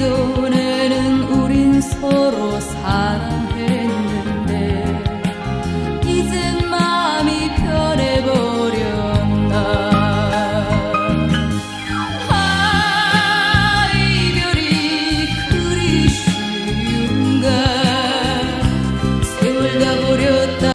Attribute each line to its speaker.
Speaker 1: 그 이전에는 우린 서로 사랑